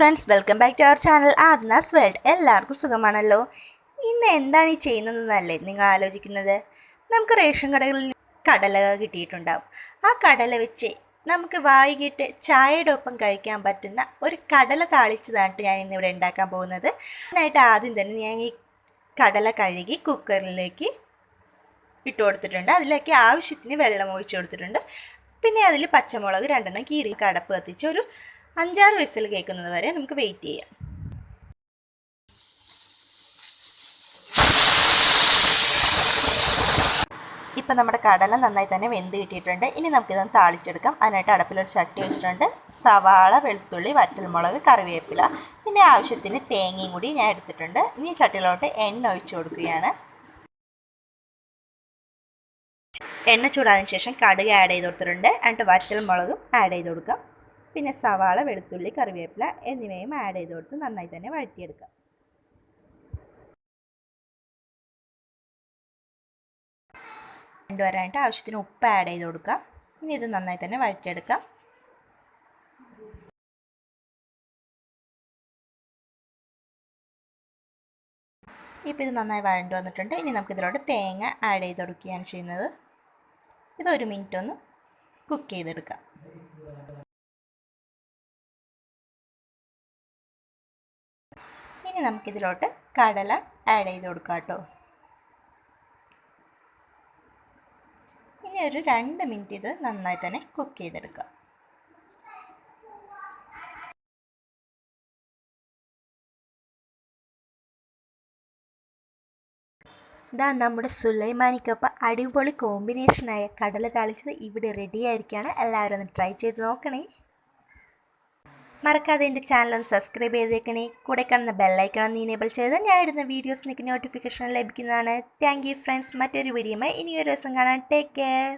Friends welcome back to our channel Adnas world എല്ലാവർക്കും സുഖമാണല്ലോ? ഇന്ന് എന്താണ് ഈ ചെയ്യുന്നതെന്നല്ലേ നിങ്ങൾ ആലോചിക്കുന്നത്? നമുക്ക് റേഷൻ കടകളിൽ കടല കിട്ടിയിട്ടുണ്ടാവും. ആ കടല വെച്ച് നമുക്ക് വൈകിട്ട് ചായയുടെ ഒപ്പം കഴിക്കാൻ പറ്റുന്ന ഒരു കടല താളിച്ചതാണ് ഞാൻ ഇന്നിവിടെ ഉണ്ടാക്കാൻ പോകുന്നത്. അതിനായിട്ട് ആദ്യം തന്നെ ഞാൻ ഈ കടല കഴുകി കുക്കറിലേക്ക് ഇട്ട് കൊടുത്തിട്ടുണ്ട്. അതിലേക്ക് ആവശ്യത്തിന് വെള്ളം ഒഴിച്ചു കൊടുത്തിട്ടുണ്ട്. പിന്നെ അതിൽ പച്ചമുളക് രണ്ടെണ്ണം കീറി കടപ്പ് കത്തിച്ച് ഒരു അഞ്ചാറ് വിസിൽ കേൾക്കുന്നത് വരെ നമുക്ക് വെയിറ്റ് ചെയ്യാം. ഇപ്പം നമ്മുടെ കടല നന്നായി തന്നെ വെന്ത് കിട്ടിയിട്ടുണ്ട്. ഇനി നമുക്കിതൊന്ന് താളിച്ചെടുക്കാം. അതിനായിട്ട് അടുപ്പിലൊരു ചട്ടി വെച്ചിട്ടുണ്ട്. സവാള വെളുത്തുള്ളി വറ്റൽമുളക് കറിവേപ്പില പിന്നെ ആവശ്യത്തിന് തേങ്ങയും കൂടി ഞാൻ എടുത്തിട്ടുണ്ട്. ഇനി ചട്ടിയിലോട്ട് എണ്ണ ഒഴിച്ചു കൊടുക്കുകയാണ്. എണ്ണ ചൂടാതിന് ശേഷം കടുക് ആഡ് ചെയ്ത് കൊടുത്തിട്ടുണ്ട്. എന്നിട്ട് വറ്റൽമുളകും ആഡ് ചെയ്ത് കൊടുക്കാം. പിന്നെ സവാള വെളുത്തുള്ളി കറിവേപ്പില എന്നിവയും ആഡ് ചെയ്ത് കൊടുത്ത് നന്നായി തന്നെ വഴറ്റിയെടുക്കാം കൊണ്ടുവരാനായിട്ട് ആവശ്യത്തിന് ഉപ്പ് ആഡ് ചെയ്ത് കൊടുക്കാം ഇനി ഇത് നന്നായി തന്നെ വഴറ്റിയെടുക്കാം ഇപ്പോൾ ഇത് നന്നായി വഴണ്ടു വന്നിട്ടുണ്ട്. ഇനി നമുക്ക് ഇതിലോട്ട് തേങ്ങ ആഡ് ചെയ്ത് കൊടുക്കുകയാണ് ചെയ്യുന്നത്. ഇത് ഒരു മിനിറ്റ് ഒന്ന് കുക്ക് ചെയ്തെടുക്കാം ഇനി നമുക്കിതിലോട്ട് കടല ആഡ് ചെയ്ത് കൊടുക്കാം കേട്ടോ. ഇനി ഒരു രണ്ട് മിനിറ്റ് ഇത് നന്നായി തന്നെ കുക്ക് ചെയ്തെടുക്കുക ഇതാ നമ്മുടെ സുലൈമാനിക്കൊപ്പം അടിപൊളി കോമ്പിനേഷനായ കടല താളിച്ചത് ഇവിടെ റെഡി ആയിരിക്കുകയാണ്. എല്ലാവരും ഒന്ന് ട്രൈ ചെയ്ത് നോക്കണേ. മറക്കാതെ എന്റെ ചാനൽ ഒന്ന് സബ്സ്ക്രൈബ് ചെയ്തേക്കണേ. കൂടെ കാണുന്ന ബെല്ലൈക്കൺ ഒന്ന് ഇനേബിൾ ചെയ്ത് ഞാൻ ഇടുന്ന വീഡിയോസ് നിങ്ങൾക്ക് നോട്ടിഫിക്കേഷൻ ലഭിക്കുന്നതാണ്. താങ്ക് യു ഫ്രണ്ട്സ് മറ്റൊരു വീഡിയോമായി ഇനിയൊരു ദിവസം കാണാൻ ടേക്ക് കെയർ